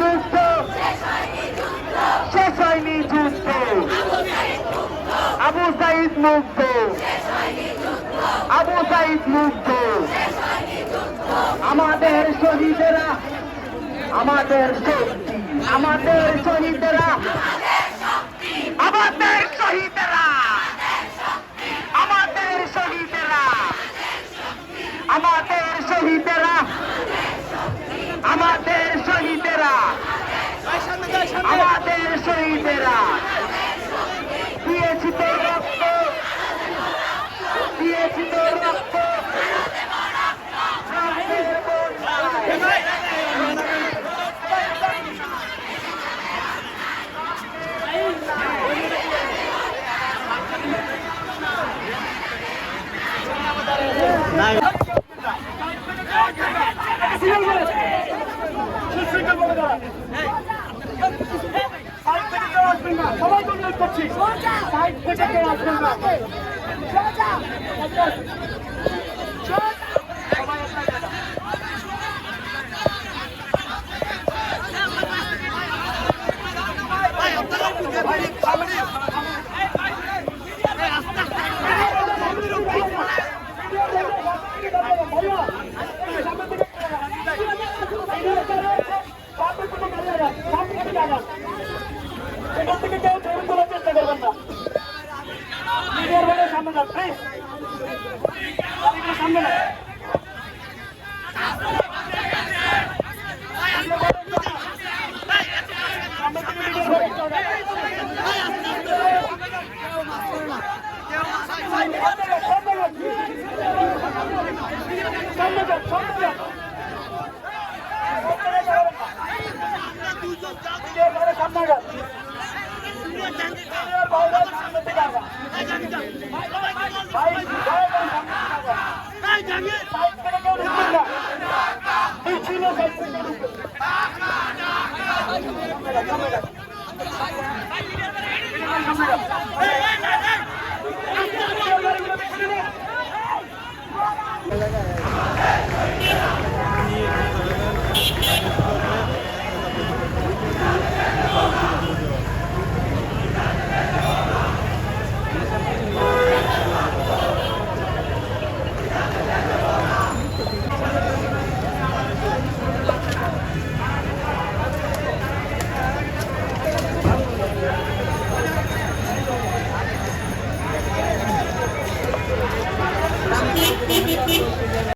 মুক্ত শেষ হয়নি যুদ্ধ। আবু সাইদ মুক্ত আবু সাইদ মুক্ত আমাদের শহীদেরা, আমাদের শক্তি, আমাদের শহীদেরা আমাদের শহীদেরা আমাদের শহীদেরা আমাদের শহীদেরা আমাদের শহীদেরা আমাদের শহীদেরা দিয়েছি তো রক্ত দিয়েছি তো রক্ত রক্তের বন্যায় সবাই করছি সাইড থেকে আসবেন না এখান থেকে কেউ ছবি তোলার চেষ্টা করবেন না মিডিয়ার ভাবে সামনে যান প্লিজ সামনে না সামনে যান সামনে যান সাইড থেকে